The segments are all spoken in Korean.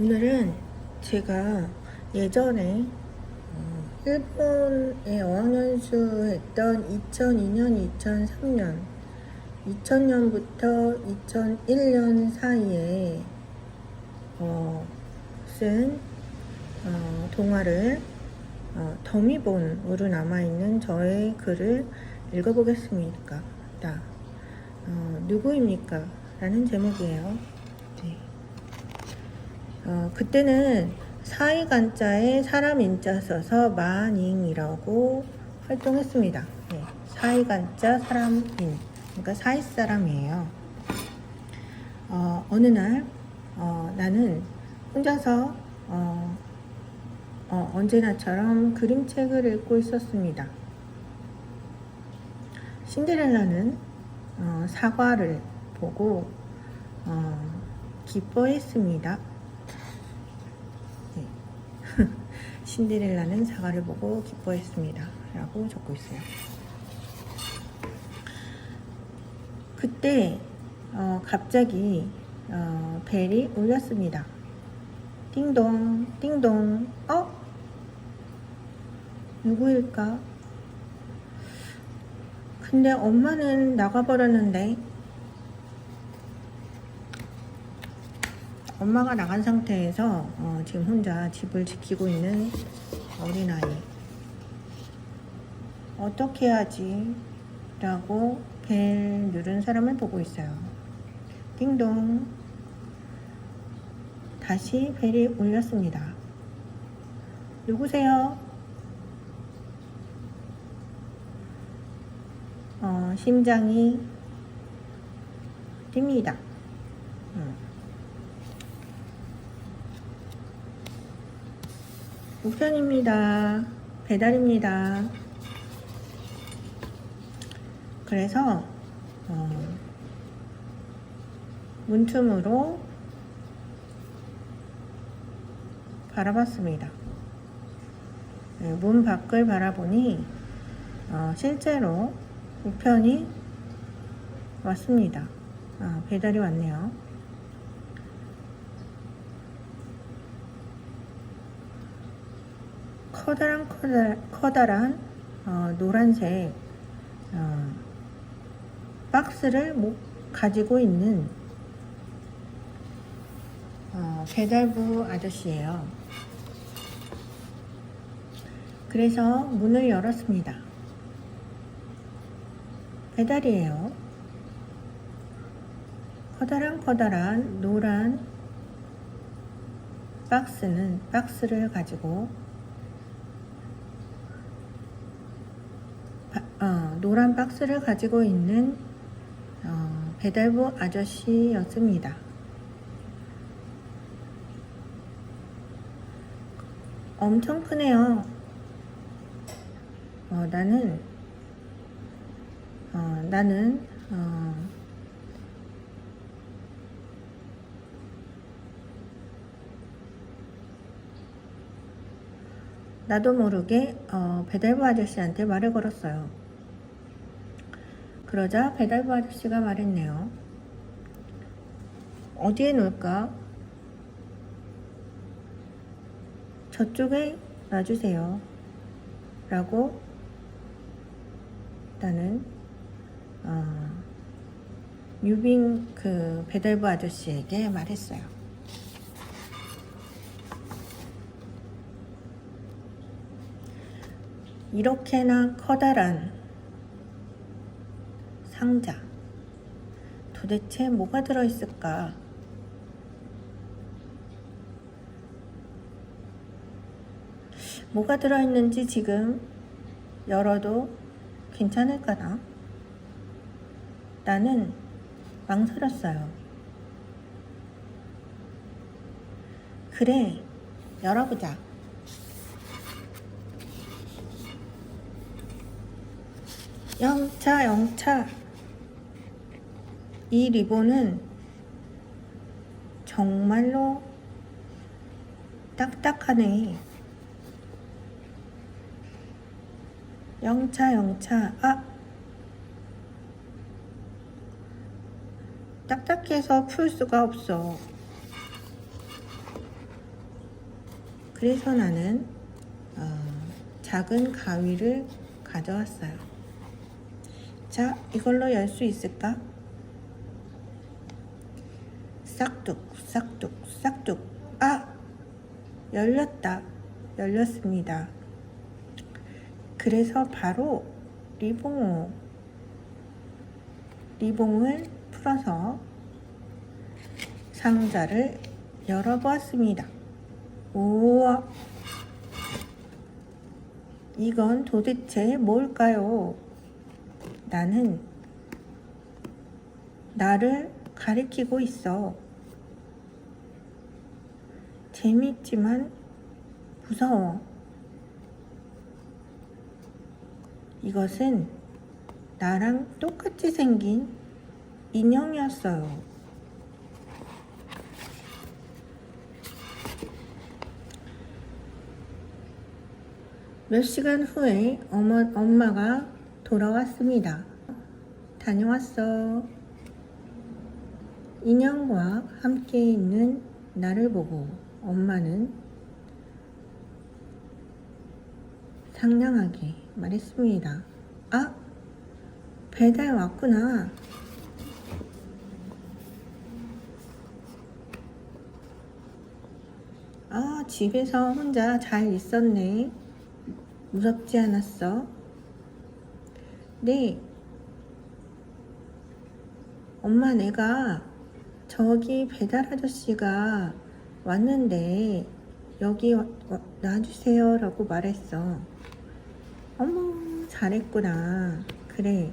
오늘은 제가 예전에 어, 일본에 어학연수 했던 2002년, 2003년, 2000년부터 2001년 사이에 어, 쓴 어, 동화를 어, 더미본으로 남아있는 저의 글을 읽어보겠습니다. 어, 누구입니까? 라는 제목이에요. 네. 어, 그때는 사이간자에 사람 인자 써서 마닝이라고 활동했습니다. 네, 사이간자 사람인, 그러니까 사이 사람이에요. 어, 어느 날 어, 나는 혼자서 어, 어, 언제나처럼 그림책을 읽고 있었습니다. 신데렐라는 어, 사과를 보고 어, 기뻐했습니다. 네. 신데렐라는 사과를 보고 기뻐했습니다. 라고 적고 있어요. 그때 어, 갑자기 어, 벨이 울렸습니다. 띵동, 띵동. 어? 누구일까? 근데 엄마는 나가버렸는데 엄마가 나간 상태에서 어, 지금 혼자 집을 지키고 있는 어린아이 어떻게 해야지? 라고 벨 누른 사람을 보고 있어요 띵동 다시 벨이 울렸습니다 누구세요? 어, 심장이 뜁니다. 음. 우편입니다. 배달입니다. 그래서 어, 문틈으로 바라봤습니다. 네, 문 밖을 바라보니 어, 실제로 우편이 왔습니다. 아, 배달이 왔네요. 커다란 커다, 커다란 어, 노란색 어, 박스를 목 가지고 있는 어, 배달부 아저씨예요. 그래서 문을 열었습니다. 배달이에요. 커다란 커다란 노란 박스는 박스를 가지고 어, 노란 박스를 가지고 있는 어, 배달부 아저씨였습니다. 엄청 크네요. 어, 나는 어, 나는 어, 나도 모르게 어, 배달부 아저씨한테 말을 걸었어요. 그러자 배달부 아저씨가 말했네요. 어디에 놓을까? 저쪽에 놔주세요. 라고 나는 어, 유빙 그 배달부 아저씨에게 말했어요. 이렇게나 커다란 상자 도대체 뭐가 들어있을까? 뭐가 들어있는지 지금 열어도 괜찮을까나? 나는 망설였어요. 그래, 열어보자. 영차, 영차. 이 리본은 정말로 딱딱하네. 영차, 영차. 아! 딱딱해서 풀 수가 없어. 그래서 나는 어, 작은 가위를 가져왔어요. 자, 이걸로 열 수 있을까? 싹둑, 싹둑, 싹둑. 아! 열렸다. 열렸습니다. 그래서 바로 리봉, 리봉을 풀어서 상자를 열어보았습니다. 우와! 이건 도대체 뭘까요? 나는 나를 가리키고 있어. 재미있지만 무서워. 이것은 나랑 똑같이 생긴 인형이었어요. 몇 시간 후에 어머, 엄마가 돌아왔습니다. 다녀왔어. 인형과 함께 있는 나를 보고 엄마는 상냥하게 말했습니다. 아, 배달 왔구나. 아, 집에서 혼자 잘 있었네. 무섭지 않았어? 네. 엄마, 내가 저기 배달 아저씨가 왔는데 여기 와- 와- 놔주세요 라고 말했어. 어머, 잘했구나. 그래.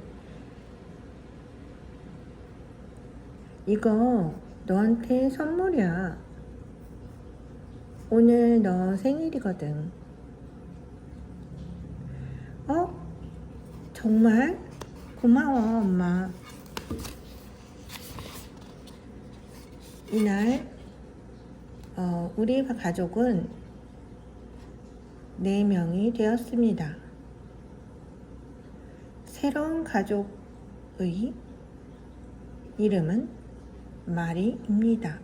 이거 너한테 선물이야. 오늘 너 생일이거든. 어? 정말? 고마워, 엄마. 이날, 어, 우리 가족은 네명이 되었습니다. 새로운 가족의 이름은 마리입니다.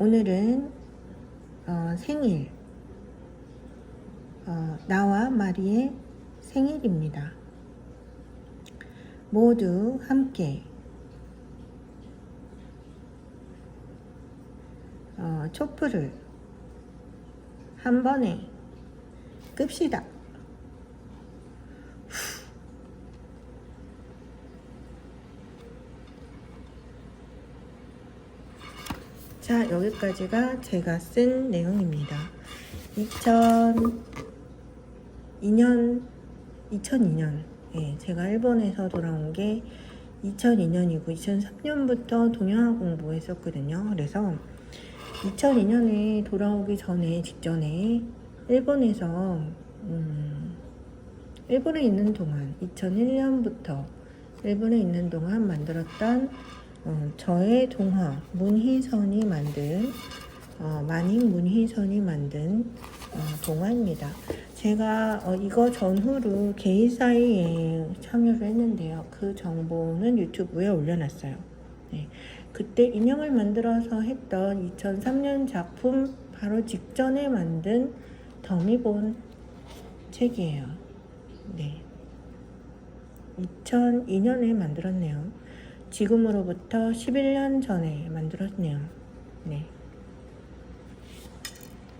오늘은 어, 생일, 어, 나와 마리의 생일입니다. 모두 함께 어, 촛불을 한 번에 끕시다. 자, 여기까지가 제가 쓴 내용입니다. 2002년, 2002년, 예, 제가 일본에서 돌아온 게 2002년이고, 2003년부터 동양화 공부했었거든요. 그래서 2002년에 돌아오기 전에, 직전에, 일본에서, 음, 일본에 있는 동안, 2001년부터 일본에 있는 동안 만들었던 어, 저의 동화 문희선이 만든 어, 만인 문희선이 만든 어, 동화입니다. 제가 어, 이거 전후로 게이사이에 참여를 했는데요. 그 정보는 유튜브에 올려놨어요. 네. 그때 인형을 만들어서 했던 2003년 작품 바로 직전에 만든 더미본 책이에요. 네. 2002년에 만들었네요. 지금으로부터 11년 전에 만들었네요. 네.